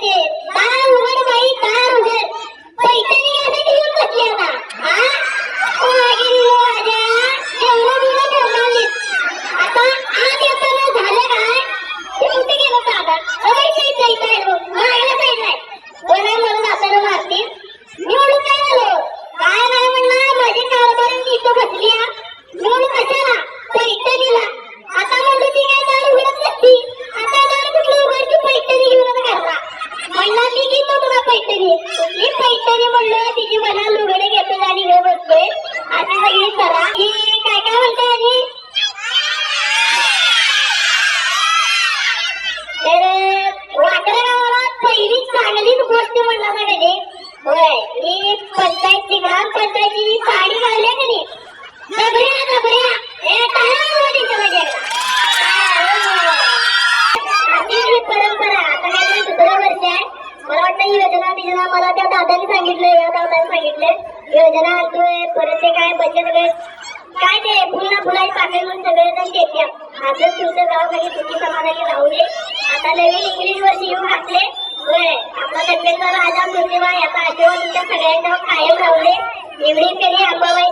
करते दार उघड बाई दार उघड. पैसे निघासाठी घेऊन बसली आता. हा? वागिरी राजा ठेवलं बिलं ठेवलं आता आज येताना झालं काय? कुठे गेलं दादा अरे इथे इथे इथे मागायला पाहिजे नाही बरं म्हणून असं मारतील निवडून काय झालं? काय नाही म्हणणार माझी कारभारी इथं बसली निवडून त्यांना मी घेतो तुला पैठणी. मी पैठणी म्हणलं तिची मला लुगडे घेतो आणि आणि सगळी काय काय आधी तर गावाला पहिली चांगलीच गोष्ट म्हणला पाहिजे होय साडी घालली का नाही बिजना मला त्या दादाने सांगितलं या दादाने सांगितलं योजना आणतोय परत ते काय म्हणजे बचत गट काय ते फुला फुलाई पाकळी म्हणून सगळे जण देते असंच तुमचं गाव काही सुखी समाधानी राहू दे आता नवीन इंग्लिश वर्ष येऊन घातले होय आपला तब्येतचा राजा प्रतिभा याचा आशीर्वाद तुमच्या सगळ्यांच्या कायम राहू दे एवढी तरी. अंबाबाई